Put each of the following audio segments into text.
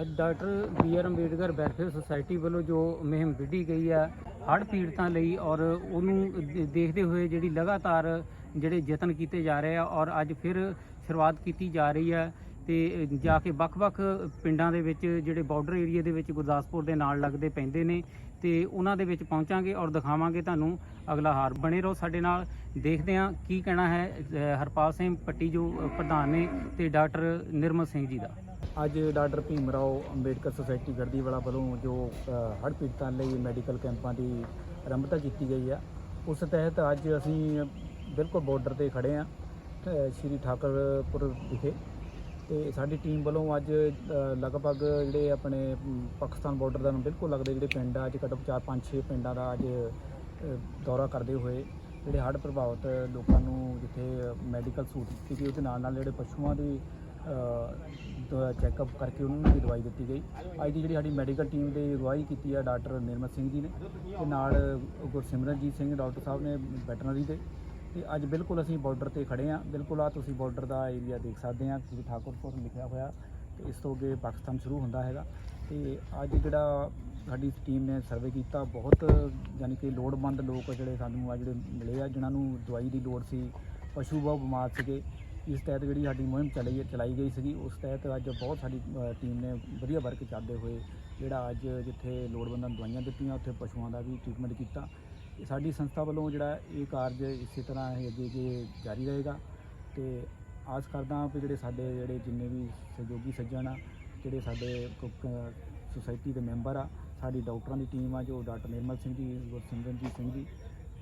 ਅੱਜ doctor B R Ambedkar welfare society ਵੱਲੋਂ ਜੋ ਮੁਹਿੰਮ ਵਿੱਢੀ ਗਈ ਹੈ ਹੜ੍ਹ ਪੀੜਤਾਂ ਲਈ ਔਰ ਉਹਨੂੰ ਦੇਖਦੇ ਹੋਏ ਜਿਹੜੀ ਲਗਾਤਾਰ ਜਿਹੜੇ ਯਤਨ ਕੀਤੇ ਜਾ ਰਹੇ ਆ ਔਰ ਅੱਜ ਫਿਰ ਸ਼ੁਰੂਆਤ ਕੀਤੀ ਜਾ ਰਹੀ ਹੈ ਤੇ ਜਾ ਕੇ ਵੱਖ-ਵੱਖ ਪਿੰਡਾਂ ਦੇ ਵਿੱਚ ਜਿਹੜੇ ਬਾਰਡਰ ਏਰੀਆ ਦੇ ਵਿੱਚ ਗੁਰਦਾਸਪੁਰ ਦੇ ਨਾਲ ਲੱਗਦੇ ਪੈਂਦੇ ਨੇ ਤੇ ਉਹਨਾਂ ਦੇ ਵਿੱਚ ਪਹੁੰਚਾਂਗੇ ਔਰ ਦਿਖਾਵਾਂਗੇ ਤੁਹਾਨੂੰ ਅਗਲਾ ਹਾਰ। ਬਣੇ ਰਹੋ ਸਾਡੇ ਨਾਲ, ਦੇਖਦੇ ਹਾਂ ਕੀ ਕਹਿਣਾ ਹੈ ਹਰਪਾਲ ਸਿੰਘ ਪੱਟੀ ਜੋ ਪ੍ਰਧਾਨ ਨੇ ਤੇ ਡਾਕਟਰ ਨਿਰਮਲ ਸਿੰਘ ਜੀ ਦਾ। ਅੱਜ ਡਾਕਟਰ ਭੀਮ ਰਾਓ ਅੰਬੇਡਕਰ ਸੁਸਾਇਟੀ ਗੜਦੀਵਾਲਾ ਵੱਲੋਂ ਜੋ ਹੜ੍ਹ ਪੀੜਤਾਂ ਲਈ ਮੈਡੀਕਲ ਕੈਂਪਾਂ ਦੀ ਆਰੰਭਤਾ ਕੀਤੀ ਗਈ ਆ, ਉਸ ਤਹਿਤ ਅੱਜ ਅਸੀਂ ਬਿਲਕੁਲ ਬਾਰਡਰ ਤੇ ਖੜੇ ਆ ਸ਼੍ਰੀ ਠਾਕਰਪੁਰ ਵਿਖੇ। ਤੇ ਸਾਡੀ ਟੀਮ ਵੱਲੋਂ ਅੱਜ ਲਗਭਗ ਜਿਹੜੇ ਆਪਣੇ ਪਾਕਿਸਤਾਨ ਬਾਰਡਰ ਦਾ ਬਿਲਕੁਲ ਲੱਗਦੇ ਜਿਹੜੇ ਪਿੰਡ ਆ, ਅੱਜ ਘੱਟੋ ਘੱਟ ਚਾਰ ਪੰਜ ਛੇ ਪਿੰਡਾਂ ਦਾ ਅੱਜ ਦੌਰਾ ਕਰਦੇ ਹੋਏ ਜਿਹੜੇ ਹੜ੍ਹ ਪ੍ਰਭਾਵਿਤ ਲੋਕਾਂ ਨੂੰ ਜਿੱਥੇ ਮੈਡੀਕਲ ਸਹੂਲਤ ਦਿੱਤੀ ਗਈ, ਉਹਦੇ ਨਾਲ ਨਾਲ ਜਿਹੜੇ ਪਸ਼ੂਆਂ ਦੀ ਚੈੱਕਅਪ ਕਰਕੇ ਉਹਨਾਂ ਨੂੰ ਵੀ ਦਵਾਈ ਦਿੱਤੀ ਗਈ। ਅੱਜ ਦੀ ਜਿਹੜੀ ਸਾਡੀ ਮੈਡੀਕਲ ਟੀਮ ਦੇ ਅਗਵਾਈ ਕੀਤੀ ਆ ਡਾਕਟਰ ਨਿਰਮਲ ਸਿੰਘ ਜੀ ਨੇ ਤੇ ਨਾਲ ਗੁਰਸਿਮਰਨਜੀਤ ਸਿੰਘ ਡਾਕਟਰ ਸਾਹਿਬ ਨੇ ਵੈਟਰਨਰੀ ਦੇ। ਤੇ ਅੱਜ ਬਿਲਕੁਲ ਅਸੀਂ ਬਾਰਡਰ ਤੇ ਖੜੇ ਆ। ਬਿਲਕੁਲ ਆ ਤੁਸੀਂ ਬਾਰਡਰ ਦਾ ਏਰੀਆ ਦੇਖ ਸਕਦੇ ਆ ਕਿ ਠਾਕੁਰਪੁਰ ਲਿਖਿਆ ਹੋਇਆ ਤੇ ਇਸ ਤੋਂ ਅੱਗੇ ਪਾਕਿਸਤਾਨ ਸ਼ੁਰੂ ਹੁੰਦਾ ਹੈਗਾ। ਤੇ ਅੱਜ ਜਿਹੜਾ ਸਾਡੀ ਟੀਮ ਨੇ ਸਰਵੇ ਕੀਤਾ, ਬਹੁਤ ਯਾਨੀ ਕਿ ਲੋੜਵੰਦ ਲੋਕ ਜਿਹੜੇ ਸਾਨੂੰ ਆ ਜਿਹੜੇ ਮਿਲੇ ਆ, ਜਿਨ੍ਹਾਂ ਨੂੰ ਦਵਾਈ ਦੀ ਲੋੜ ਸੀ, ਪਸ਼ੂ ਬਹੁਤ ਬਿਮਾਰ ਸੀਗੇ। ਇਸ ਤਹਿਤ ਜਿਹੜੀ ਸਾਡੀ ਮੁਹਿੰਮ ਚਲਾਈ ਚਲਾਈ ਗਈ ਸੀਗੀ, ਉਸ ਤਹਿਤ ਅੱਜ ਬਹੁਤ ਸਾਡੀ ਟੀਮ ਨੇ ਵਧੀਆ ਵਰਕ ਕਰਦੇ ਹੋਏ ਜਿਹੜਾ ਅੱਜ ਜਿੱਥੇ ਲੋੜਵੰਦਾਂ ਨੂੰ ਦਵਾਈਆਂ ਦਿੱਤੀਆਂ, ਉੱਥੇ ਪਸ਼ੂਆਂ ਦਾ ਵੀ ਟ੍ਰੀਟਮੈਂਟ ਕੀਤਾ। ਸਾਡੀ ਸੰਸਥਾ ਵੱਲੋਂ ਜਿਹੜਾ ਇਹ ਕਾਰਜ ਇਸੇ ਤਰ੍ਹਾਂ ਇਹ ਅੱਗੇ ਅੱਗੇ ਜਾਰੀ ਰਹੇਗਾ। ਤੇ ਆਸ ਕਰਦਾ ਹਾਂ ਕਿ ਜਿਹੜੇ ਸਾਡੇ ਜਿਹੜੇ ਜਿੰਨੇ ਵੀ ਸਹਿਯੋਗੀ ਸੱਜਣ ਆ, ਜਿਹੜੇ ਸਾਡੇ ਸੁਸਾਇਟੀ ਦੇ ਮੈਂਬਰ ਆ, ਸਾਡੀ ਡਾਕਟਰਾਂ ਦੀ ਟੀਮ ਆ, ਜੋ ਡਾਕਟਰ ਨਿਰਮਲ ਸਿੰਘ ਜੀ ਗੁਰਸਿਮਰਨਜੀਤ ਸਿੰਘ ਜੀ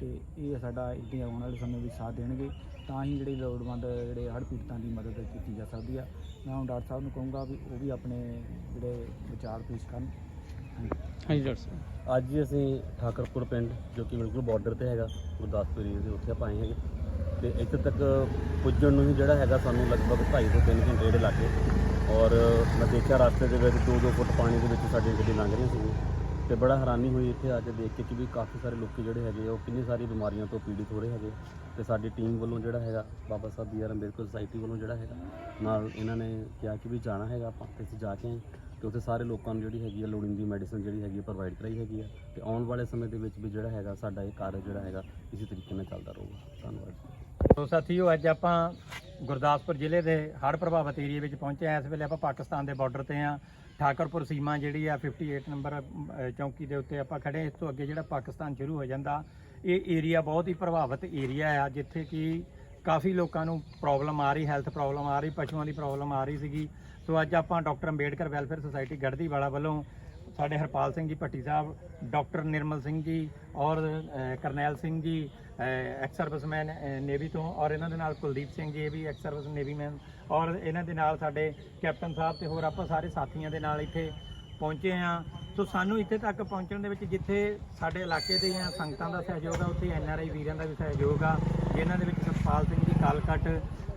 ਤੇ ਇਹ ਸਾਡਾ ਇੱਥੇ ਆਉਣ ਵਾਲੇ ਸਮੇਂ ਵਿੱਚ ਸਾਥ ਦੇਣਗੇ। ਤਾਂ ਹੀ ਜਿਹੜੇ ਲੋੜਵੰਦ ਜਿਹੜੇ ਹੜ੍ਹ ਪੀੜਤਾਂ ਦੀ ਮਦਦ ਕੀਤੀ ਜਾ ਸਕਦੀ ਆ। ਮੈਂ ਹੁਣ ਡਾਕਟਰ ਸਾਹਿਬ ਨੂੰ ਕਹੂੰਗਾ ਵੀ ਉਹ ਵੀ ਆਪਣੇ ਜਿਹੜੇ ਵਿਚਾਰ ਪੇਸ਼ ਕਰਨ। ਹਾਂਜੀ ਡਾਕਟਰ ਸਾਹਿਬ। ਅੱਜ ਅਸੀਂ ਠਾਕਰਪੁਰ ਪਿੰਡ ਜੋ ਕਿ ਬਿਲਕੁਲ ਬਾਰਡਰ ਤੇ ਹੈਗਾ ਗੁਰਦਾਸਪੁਰ ਏਰੀਏ ਦੇ ਉੱਥੇ ਆਪਾਂ ਆਏ ਹੈਗੇ। ਤੇ ਇੱਥੇ ਤੱਕ ਪੁੱਜਣ ਨੂੰ ਹੀ ਜਿਹੜਾ ਹੈਗਾ ਸਾਨੂੰ ਲਗਭਗ 2.5 ਤੋਂ 3 ਘੰਟੇ ਜਿਹੜੇ ਲੱਗੇ। ਔਰ ਮੈਂ ਦੇਖਿਆ ਰਸਤੇ ਦੇ ਵਿੱਚ 2-2 ਫੁੱਟ ਪਾਣੀ ਦੇ ਵਿੱਚ ਸਾਡੀਆਂ ਗੱਡੀ ਲੰਘ ਰਹੀਆਂ ਸੀ ਤੇ ਬੜਾ ਹੈਰਾਨੀ ਹੋਈ ਇੱਥੇ ਆ ਕੇ ਦੇਖ ਕੇ ਕਿ ਵੀ ਕਾਫੀ ਸਾਰੇ ਲੋਕੀ ਜਿਹੜੇ ਹੈਗੇ ਆ, ਉਹ ਕਿੰਨੀ ਸਾਰੀ ਬਿਮਾਰੀਆਂ ਤੋਂ ਪੀੜਿਤ ਹੋ ਰਹੇ ਹੈਗੇ ਤੇ ਸਾਡੀ ਟੀਮ ਵੱਲੋਂ ਜਿਹੜਾ ਹੈਗਾ Baba Saheb B R Ambedkar society ਵੱਲੋਂ ਜਿਹੜਾ ਹੈਗਾ ਨਾਲ ਇਹਨਾਂ ਨੇ ਕਿਹਾ ਕਿ ਵੀ ਜਾਣਾ ਹੈਗਾ ਆਪਾਂ ਤੇ ਅਸੀਂ ਜਾ ਕੇ ਆਏ। ਤੇ ਉੱਥੇ ਸਾਰੇ ਲੋਕਾਂ ਨੂੰ ਜਿਹੜੀ ਹੈਗੀ ਆ ਲੋੜੀਂਦੀ ਮੈਡੀਸਨ ਜਿਹੜੀ ਹੈਗੀ ਪ੍ਰੋਵਾਈਡ ਕਰਾਈ ਹੈਗੀ ਆ। ਤੇ ਆਉਣ ਵਾਲੇ ਸਮੇਂ ਦੇ ਵਿੱਚ ਵੀ ਜਿਹੜਾ ਹੈਗਾ ਸਾਡਾ ਇਹ ਕਾਰਜ ਜਿਹੜਾ ਹੈਗਾ ਇਸੇ ਤਰੀਕੇ ਨਾਲ ਚੱਲਦਾ ਰਹੂਗਾ। ਧੰਨਵਾਦ ਸੋ ਸਾਥੀਓ ਅੱਜ ਆਪਾਂ ਗੁਰਦਾਸਪੁਰ ਜ਼ਿਲ੍ਹੇ ਦੇ ਹੜ੍ਹ ਪ੍ਰਭਾਵਿਤ ਏਰੀਆ ਵਿੱਚ ਪਹੁੰਚੇ ਹਾਂ ਇਸ ਵੇਲੇ ਆਪਾਂ ਪਾਕਿਸਤਾਨ ਦੇ ਬਾਰਡਰ ਤੇ ਆ। ਠਾਕਰਪੁਰ ਸੀਮਾ ਜਿਹੜੀ ਆ 58 ਨੰਬਰ ਚੌਂਕੀ ਦੇ ਉੱਤੇ ਆਪਾਂ ਖੜੇ ਹਾਂ। ਇਸ ਤੋਂ ਅੱਗੇ ਜਿਹੜਾ ਪਾਕਿਸਤਾਨ ਸ਼ੁਰੂ ਹੋ ਜਾਂਦਾ, ਇਹ ਏਰੀਆ ਬਹੁਤ ਹੀ ਪ੍ਰਭਾਵਿਤ ਏਰੀਆ ਆ, ਜਿੱਥੇ ਕਿ ਕਾਫੀ ਲੋਕਾਂ ਨੂੰ ਪ੍ਰੋਬਲਮ ਆ ਰਹੀ ਹੈਲਥ ਪ੍ਰੋਬਲਮ ਆ ਰਹੀ, ਪਸ਼ੂਆਂ ਦੀ ਪ੍ਰੋਬਲਮ ਆ ਰਹੀ ਸੀਗੀ ਸੋ ਅੱਜ ਆਪਾਂ doctor Ambedkar welfare society Garhdiwala ਵੱਲੋਂ ਸਾਡੇ ਹਰਪਾਲ ਸਿੰਘ ਜੀ ਭੱਟੀ ਸਾਹਿਬ, ਡਾਕਟਰ ਨਿਰਮਲ ਸਿੰਘ ਜੀ ਔਰ Karnail Singh ji ex serviceman navy ਤੋਂ ਔਰ ਇਹਨਾਂ ਦੇ ਨਾਲ ਕੁਲਦੀਪ ਸਿੰਘ ਜੀ, ਇਹ ਵੀ ਐਕਸ ਸਰਵਿਸ ਨੇਵੀ ਮੈਨ ਔਰ ਇਹਨਾਂ ਦੇ ਨਾਲ ਸਾਡੇ ਕੈਪਟਨ ਸਾਹਿਬ ਤੇ ਹੋਰ ਆਪਾਂ ਸਾਰੇ ਸਾਥੀਆਂ ਦੇ ਨਾਲ ਇੱਥੇ ਪਹੁੰਚੇ ਆ ਸੋ ਸਾਨੂੰ ਇੱਥੇ ਤੱਕ ਪਹੁੰਚਣ ਦੇ ਵਿੱਚ ਜਿੱਥੇ ਸਾਡੇ ਇਲਾਕੇ ਦੇ ਜਾਂ ਸੰਗਤਾਂ ਦਾ ਸਹਿਯੋਗ ਆ, ਉੱਥੇ ਐਨ ਆਰ ਆਈ ਵੀਰਾਂ ਦਾ ਵੀ ਸਹਿਯੋਗ ਆ, ਜਿਨ੍ਹਾਂ ਦੇ ਵਿੱਚ ਸਤਪਾਲ ਸਿੰਘ ਜੀ ਕਾਲਕਟ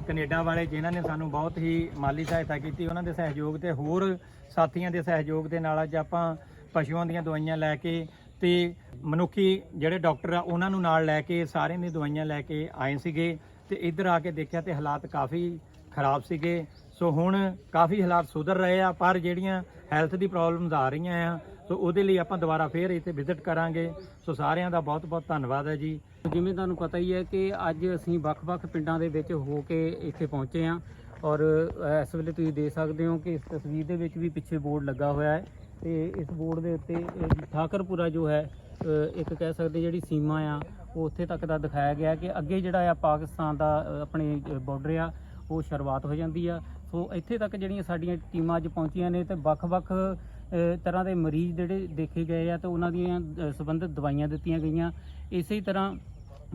ਕੈਨੇਡਾ ਵਾਲੇ ਜਿਨ੍ਹਾਂ ਨੇ ਸਾਨੂੰ ਬਹੁਤ ਹੀ ਮਾਲੀ ਸਹਾਇਤਾ ਕੀਤੀ, ਉਹਨਾਂ ਦੇ ਸਹਿਯੋਗ ਤੇ ਹੋਰ ਸਾਥੀਆਂ ਦੇ ਸਹਿਯੋਗ ਦੇ ਨਾਲ ਅੱਜ ਆਪਾਂ ਪਸ਼ੂਆਂ ਦੀਆਂ ਦਵਾਈਆਂ ਲੈ ਕੇ ਤੇ ਮਨੁੱਖੀ ਜਿਹੜੇ ਡਾਕਟਰ ਆ, ਉਹਨਾਂ ਨੂੰ ਨਾਲ ਲੈ ਕੇ ਸਾਰਿਆਂ ਦੀ ਦਵਾਈਆਂ ਲੈ ਕੇ ਆਏ ਸੀਗੇ ਤੇ ਇੱਧਰ ਆ ਕੇ ਦੇਖਿਆ ਤੇ ਹਾਲਾਤ ਕਾਫੀ ਖਰਾਬ ਸੀਗੇ। ਸੋ ਹੁਣ ਕਾਫੀ ਹਾਲਾਤ ਸੁਧਰ ਰਹੇ ਆ, ਪਰ ਜਿਹੜੀਆਂ ਹੈਲਥ ਦੀ ਪ੍ਰੋਬਲਮਸ ਆ ਰਹੀਆਂ ਆ। ਸੋ ਉਹਦੇ ਲਈ ਆਪਾਂ ਦੁਬਾਰਾ ਫੇਰ ਇੱਥੇ ਵਿਜ਼ਿਟ ਕਰਾਂਗੇ। ਸੋ ਸਾਰਿਆਂ ਦਾ ਬਹੁਤ ਬਹੁਤ ਧੰਨਵਾਦ ਹੈ ਜੀ। ਜਿਵੇਂ ਤੁਹਾਨੂੰ ਪਤਾ ਹੀ ਹੈ ਕਿ ਅੱਜ ਅਸੀਂ ਵੱਖ-ਵੱਖ ਪਿੰਡਾਂ ਦੇ ਵਿੱਚ ਹੋ ਕੇ ਇੱਥੇ ਪਹੁੰਚੇ ਹਾਂ ਔਰ ਇਸ ਵੇਲੇ ਤੁਸੀਂ ਦੇਖ ਸਕਦੇ ਹੋ ਕਿ ਇਸ ਤਸਵੀਰ ਦੇ ਵਿੱਚ ਵੀ ਪਿੱਛੇ ਬੋਰਡ ਲੱਗਾ ਹੋਇਆ ਹੈ ਤੇ ਇਸ ਬੋਰਡ ਦੇ ਉੱਤੇ ਠਾਕਰਪੁਰਾ ਜੋ ਹੈ ਇੱਕ ਕਹਿ ਸਕਦੇ ਜਿਹੜੀ ਸੀਮਾ ਆ, ਉਹ ਉੱਥੇ ਤੱਕ ਦਾ ਦਿਖਾਇਆ ਗਿਆ ਕਿ ਅੱਗੇ ਜਿਹੜਾ ਆ ਪਾਕਿਸਤਾਨ ਦਾ ਆਪਣੇ ਬਾਰਡਰ ਆ ਉਹ ਸ਼ੁਰੂਆਤ ਹੋ ਜਾਂਦੀ ਆ। ਸੋ ਇੱਥੇ ਤੱਕ ਜਿਹੜੀਆਂ ਸਾਡੀਆਂ ਟੀਮਾਂ ਅੱਜ ਪਹੁੰਚੀਆਂ ਨੇ ਤੇ ਵੱਖ-ਵੱਖ ਤਰ੍ਹਾਂ ਦੇ ਮਰੀਜ਼ ਜਿਹੜੇ ਦੇਖੇ ਗਏ ਆ ਤੇ ਉਹਨਾਂ ਦੀਆਂ ਸੰਬੰਧਿਤ ਦਵਾਈਆਂ ਦਿੱਤੀਆਂ ਗਈਆਂ। ਇਸੇ ਤਰ੍ਹਾਂ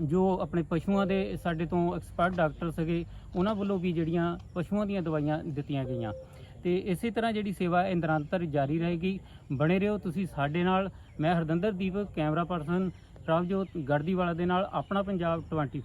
ਜੋ ਆਪਣੇ ਪਸ਼ੂਆਂ ਦੇ ਸਾਡੇ ਤੋਂ ਐਕਸਪਰਟ ਡਾਕਟਰ ਸੀਗੇ, ਉਹਨਾਂ ਵੱਲੋਂ ਵੀ ਜਿਹੜੀਆਂ ਪਸ਼ੂਆਂ ਦੀਆਂ ਦਵਾਈਆਂ ਦਿੱਤੀਆਂ ਗਈਆਂ। ਤੇ ਇਸੇ ਤਰ੍ਹਾਂ ਜਿਹੜੀ ਸੇਵਾ ਇਹ ਨਿਰੰਤਰ ਜਾਰੀ ਰਹੇਗੀ। ਬਣੇ ਰਹੋ ਤੁਸੀਂ ਸਾਡੇ ਨਾਲ। ਮੈਂ ਹਰਦਿੰਦਰ ਦੀਪ, ਕੈਮਰਾ ਪਰਸਨ ਪ੍ਰਭਜੋਤ ਗੜਦੀਵਾਲਾ ਦੇ ਨਾਲ, ਆਪਣਾ ਪੰਜਾਬ 24